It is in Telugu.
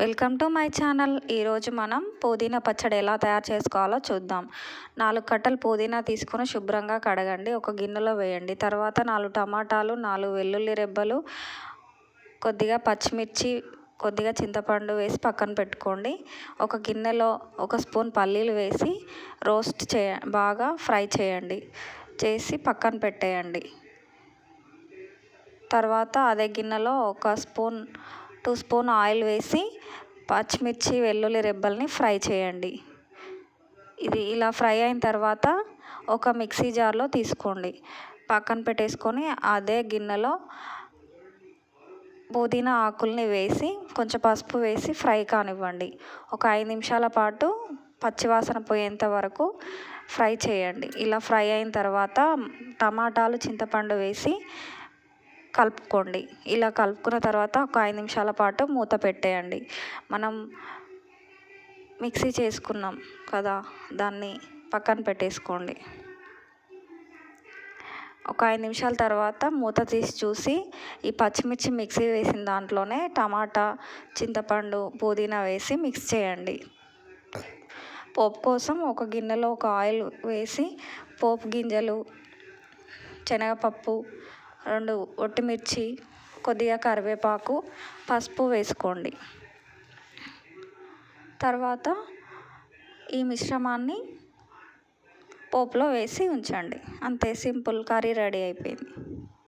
Welcome to my channel. ఈరోజు మనం పుదీనా పచ్చడి ఎలా తయారు చేసుకోవాలో చూద్దాం. నాలుగు కట్టలు పుదీనా తీసుకొని శుభ్రంగా కడగండి. ఒక గిన్నెలో వేయండి. తర్వాత నాలుగు టమాటాలు నాలుగు వెల్లుల్లి రెబ్బలు కొద్దిగా పచ్చిమిర్చి కొద్దిగా చింతపండు వేసి పక్కన పెట్టుకోండి. ఒక గిన్నెలో ఒక స్పూన్ పల్లీలు వేసి రోస్ట్ చేయ బాగా ఫ్రై చేయండి. చేసి పక్కన పెట్టేయండి. తర్వాత అదే గిన్నెలో ఒక స్పూన్ టూ స్పూన్ ఆయిల్ వేసి పచ్చిమిర్చి వెల్లుల్లి రెబ్బల్ని ఫ్రై చేయండి. ఇది ఇలా ఫ్రై అయిన తర్వాత ఒక మిక్సీ జార్లో తీసుకోండి. పక్కన పెట్టేసుకొని అదే గిన్నెలో పుదీనా ఆకుల్ని వేసి కొంచెం పసుపు వేసి ఫ్రై కానివ్వండి. ఒక ఐదు నిమిషాల పాటు పచ్చివాసన పోయేంత వరకు ఫ్రై చేయండి. ఇలా ఫ్రై అయిన తర్వాత టమాటాలు చింతపండు వేసి కలుపుకోండి. ఇలా కలుపుకున్న తర్వాత ఒక ఐదు నిమిషాల పాటు మూత పెట్టేయండి. మనం మిక్సీ చేసుకున్నాం కదా దాన్ని పక్కన పెట్టేసుకోండి. ఒక ఐదు నిమిషాల తర్వాత మూత తీసి చూసి ఈ పచ్చిమిర్చి మిక్సీ వేసిన దాంట్లోనే టమాటా చింతపండు పుదీనా వేసి మిక్స్ చేయండి. పోపు కోసం ఒక గిన్నెలో ఒక ఆయిల్ వేసి పోపు గింజలు శనగపప్పు రెండు ఒట్టిమిర్చి కొద్దిగా కరివేపాకు పసుపు వేసుకోండి. తర్వాత ఈ మిశ్రమాన్ని పోపులో వేసి ఉంచండి. అంతే సింపుల్ కర్రీ రెడీ అయిపోయింది.